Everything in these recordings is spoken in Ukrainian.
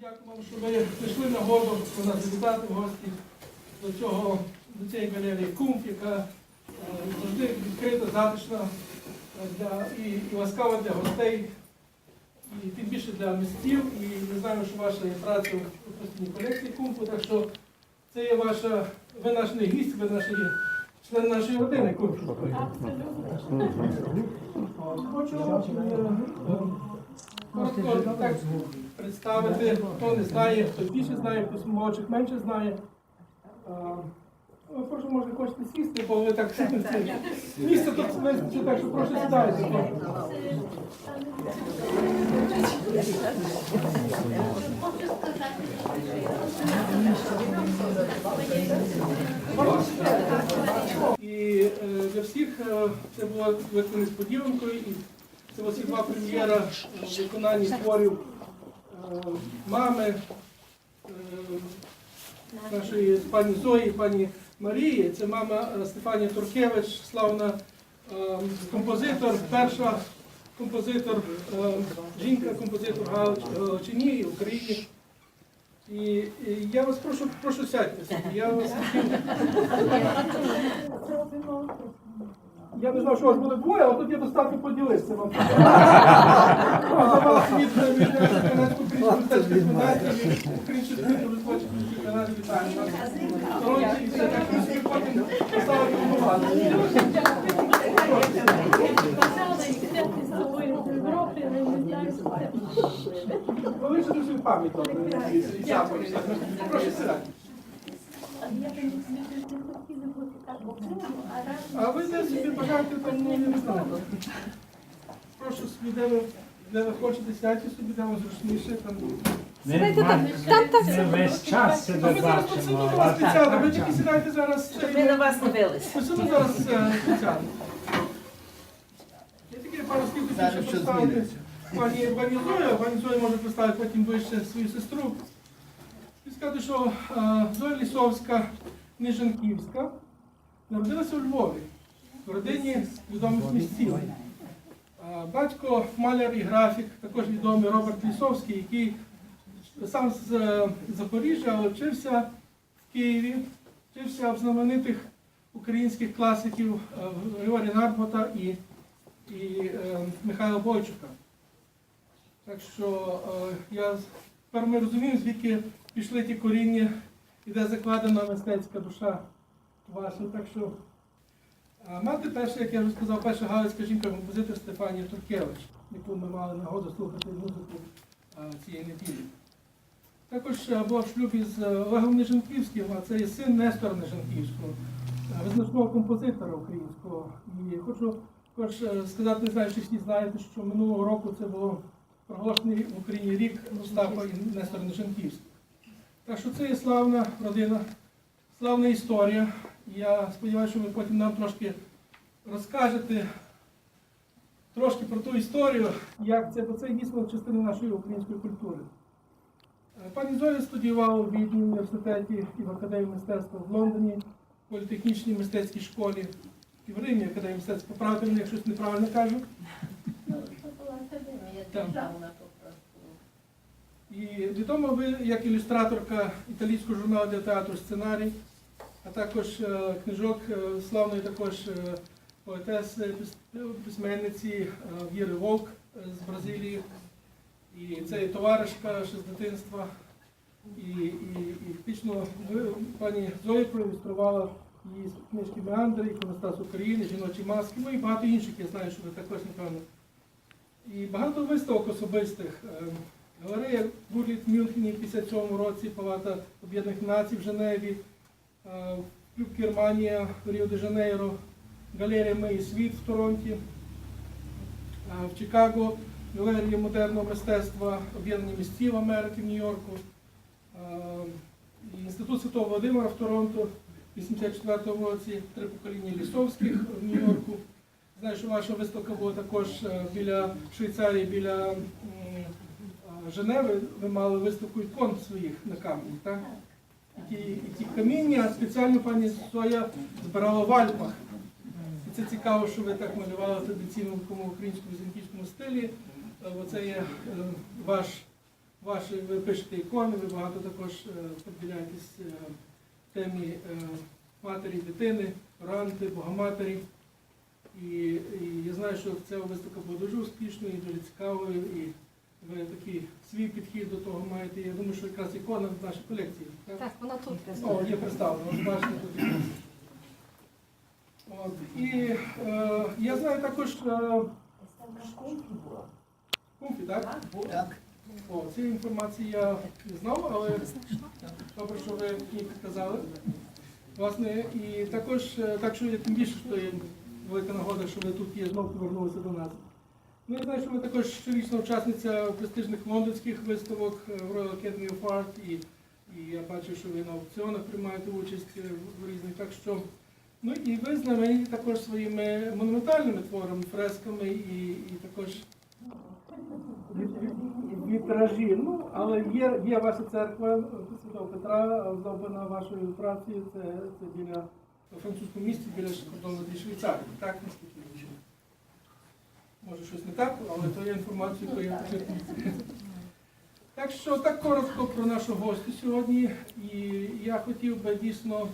дякую вам, що ви прийшли на году до нас в гості до цього, до цієї галерії Кумф, яка е, завжди відкрита, затишна е, для, і, і ласкава для гостей, і тим більше для містів. І ми знаємо, що ваша є праця у постійній колекції Кумфу, так що це є ваша, ви наш не гість, ви наш є член нашої родини Кумфу. Хочу е, коротко так представити, хто не знає, хто більше знає, хтось молодших менше знає. А, ну, Прошу, може, хочете сісти, бо ви так це місце тут вистачить, так що прошу сідайте. І е, для всіх е, це було великою несподіванкою. І це ось і два прем'єра е, в творів мами е, нашої пані Зої, пані Марії. Це мама е, Стефанія Туркевич, славна е, композитор, перша композитор, жінка, композитор в Галичині в Україні. І, я вас прошу, прошу сядьте собі. Я вас я не знав, що вас буде двоє, але тут є достатньо поділитися вам. Давав світ від канадську українську фундацію, українську світу визвольчих каналів вітаю вас. Сторонці і все так, ми потім поставити увагу. Ви лише свою пам'ять. Прошу сідати. А ви де собі бажаєте там, ну, я не знаю. Прошу собі, де ви, де ви хочете сядьте собі, де вам зручніше. Там. Ми ми весь час А себе ми зараз бачимо. посидимо вас спеціально, ви тільки сідайте зараз. Щоб ми на вас дивилися. Посидимо зараз е, спеціально. Я тільки пару слів хотів ще поставити. Пані пані Зоя, пані Зоя може представити потім ближче свою сестру. І сказати, що е, Зоя Лісовська, Нижанківська, народилася у Львові, в родині відомих місців. Батько маляр і графік, також відомий Роберт Лісовський, який сам з е, Запоріжжя, але вчився в Києві, вчився в знаменитих українських класиків е, Григорія Нарбота і, і е, Михайла Бойчука. Так що я тепер ми розуміємо, звідки пішли ті коріння і де закладена мистецька душа ваша. Так що мати перша, як я вже сказав, перша галицька жінка-композитор Стефанія Туркевич, яку ми мали нагоду слухати музику цієї неділі. Також була в шлюбі з е, Олегом Нежанківським, а це є син Нестора Нежанківського, е, визначного композитора українського. І хочу також е, сказати, не знаю, чи всі знаєте, що минулого року це було проголошений в Україні рік Остапа і Нестора Нежанківського. Так що це є славна родина, славна історія. Я сподіваюся, що ви потім нам трошки розкажете трошки про ту історію, як це, бо це дійсно частина нашої української культури. Е, Пані Зоя студіювала у Відні університеті і в Академії мистецтва в Лондоні, в політехнічній мистецькій школі, і в Римі Академії мистецтва. Поправте мене, якщо щось неправильно кажу. І відома ви як ілюстраторка італійського журналу для театру сценарій, а також е, книжок е, славної також е, поетеси, письменниці Віри Волк е, з Бразилії. І це і товаришка ще з дитинства. І, і, і фактично пані Зоя проілюструвала її книжки Меандри, Іконостас України, Жіночі маски, ну і багато інших, я знаю, що ви також, напевно. І багато виставок особистих. Галерея Бурліт в Мюнхені в 57 році, Палата Об'єднаних Націй в Женеві, Клуб Германія в Ріо-де-Жанейро, Галерія Ми Світ в Торонті, е, в Чикаго, Галерія модерного мистецтва Об'єднані містів Америки в Нью-Йорку, е, Інститут Святого Володимира в Торонто в 84 році, три покоління лісовських в Нью-Йорку. Знаю, що ваша виставка була також е, біля Швейцарії, біля Женеви. Ви мали виставку ікон своїх на камені, так? І ті, каміння спеціально пані Соя збирала в Альпах. І це цікаво, що ви так малювали в традиційному такому українському візантійському стилі. Е, Бо це є е, ваш ваші, ви пишете ікони, ви багато також е, приділяєтесь е, темі матері, дитини, ранти, Богоматері. І, і я знаю, що ця виставка була дуже успішною і дуже цікавою, і ви такий свій підхід до того маєте. Я думаю, що якраз ікона в нашій колекції. Так? Так, вона тут О, є представлено, ось бачите тут. От. І е, я знаю також е, Кумфі, так? Так. О, цієї інформації я не знав, але добре, що ви мені підказали. Власне, і також, е, так що я тим більше, що є велика нагода, що ви тут є, знову повернулися до нас. Ну, я знаю, що ви також щорічна учасниця престижних лондонських виставок е, в Royal Academy of Art, і, і я бачу, що ви на аукціонах приймаєте участь е, в різних. Так що, ну і ви знамениті також своїми монументальними творами, фресками і, і також вітражі. Ну, але є, є ваша церква Святого Петра, оздоблена вашою працею, це, це біля французькому місті, біля кордону Швейцарії. Так, наскільки. Може щось не так, але то є інформація, яку я почерпнув. Так що так коротко про нашу гостю сьогодні. І я хотів би дійсно,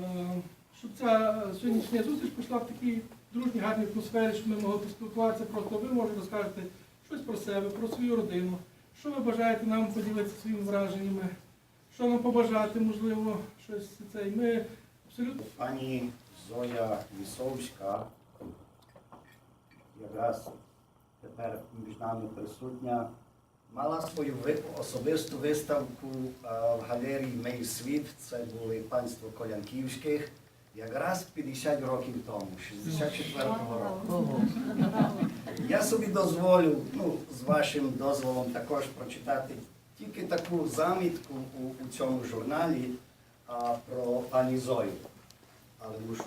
е, щоб ця сьогоднішня зустріч пішла в такій дружній, гарній атмосфері, щоб ми могли поспілкуватися. Просто ви можете розкажете щось про себе, про свою родину. Що ви бажаєте нам поділитися своїми враженнями? Що нам побажати, можливо, щось це. Ми абсолютно Пані Зоя Лісовська, якраз тепер між нами присутня, мала свою особисту виставку в галерії Мей Світ. Це були панство Колянківських. Якраз 50 років тому, 64-го року. Я собі дозволю, ну, з вашим дозволом також прочитати тільки таку замітку у, у цьому журналі а, про пані Зою. Але мушу.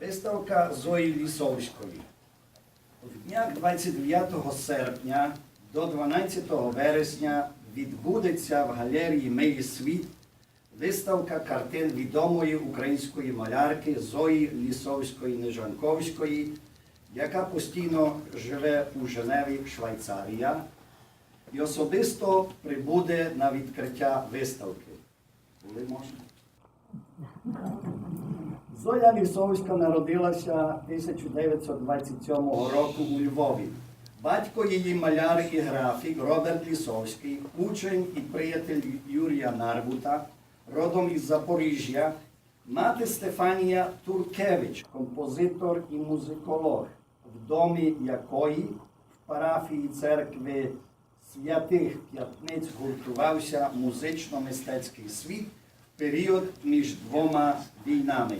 Виставка Зої Лісовської. В днях 29 серпня до 12 вересня відбудеться в галерії Меї Світ виставка картин відомої української малярки Зої Лісовської Нежанковської, яка постійно живе у Женеві, Швейцарія, і особисто прибуде на відкриття виставки. Коли можна? Зоя Лісовська народилася 1927 року у Львові. Батько її маляр і графік Роберт Лісовський, учень і приятель Юрія Нарбута, родом із Запоріжжя, мати Стефанія Туркевич, композитор і музиколог, в домі якої в парафії церкви святих п'ятниць гуртувався музично-мистецький світ в період між двома війнами.